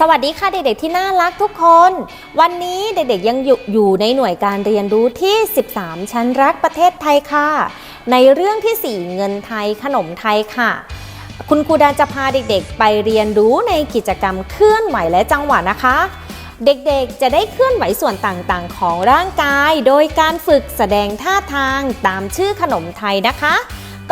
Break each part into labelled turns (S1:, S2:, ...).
S1: สวัสดีค่ะเด็กๆที่น่ารักทุกคน วันนี้เด็กๆยังอยู่อยู่ในหน่วยการเรียนรู้ที่ 13 ชั้นรักประเทศไทยค่ะ ในเรื่องที่ 4 เงินไทยขนมไทยค่ะ คุณครูดาจะพาเด็กๆ ไปเรียนรู้ในกิจกรรมเคลื่อนไหวและจังหวะนะคะ เด็กๆจะได้เคลื่อนไหวส่วนต่างๆ ของร่างกาย โดยการฝึกแสดงท่าทางตามชื่อขนมไทยนะคะ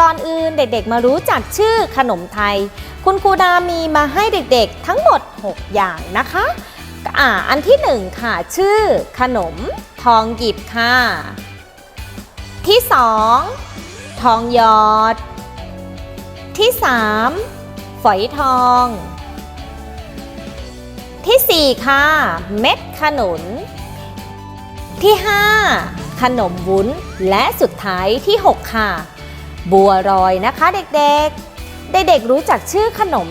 S1: ก่อนอื่นเด็กๆมารู้จักชื่อขนมไทย คุณครูดามีมาให้เด็กๆทั้งหมด 6 อย่างนะคะอ่าอันที่ 1 ค่ะ ชื่อขนมทองหยิบค่ะ ที่ 2 ทองหยอด ที่ 3 ฝอยทอง ที่ 4 ค่ะ เม็ดขนุน ที่ 5 ขนมวุ้นและสุดท้ายที่ 6 ค่ะ บัวรอยนะคะเด็กๆ เด็กๆรู้จักชื่อขนม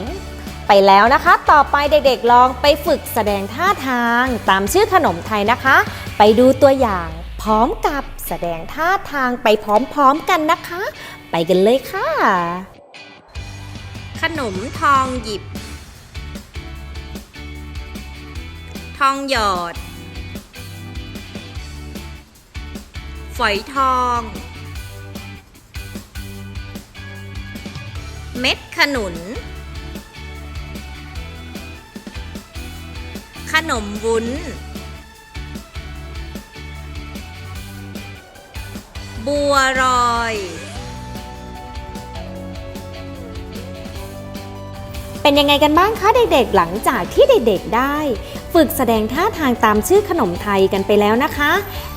S1: ไปแล้วนะคะ ต่อไปเด็กๆลองไปฝึกแสดงท่าทางตามชื่อขนมไทยนะคะ ไปดูตัวอย่างพร้อมกับแสดงท่าทางไปพร้อมๆกันนะคะ ไปกันเลยค่ะ ขนมทองหยิบ ทองหยอด ฝอยทอง เม็ดขนุน ขนมวุ้น บัวรอย เป็นยังไงกันบ้างคะเด็กๆ หลังจากที่เด็กๆได้ ฝึกแสดงท่าทางตามชื่อขนมไทยกันไปแล้วนะคะ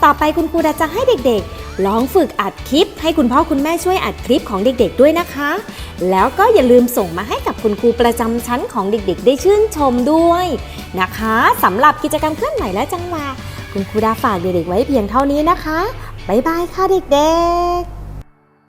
S1: ต่อไปคุณครูจะให้เด็กๆ ลองฝึกอัดคลิป ให้คุณพ่อคุณแม่ช่วยอัดคลิปของเด็กๆด้วยนะคะ แล้วก็อย่าลืมส่งมาให้กับคุณครูประจำชั้นของเด็กๆ ได้ชื่นชมด้วยนะคะสำหรับกิจกรรมเคลื่อนไหวและจังหวะคุณครูดาฝากเด็กๆไว้เพียงเท่านี้นะคะบ๊ายบายค่ะเด็กๆ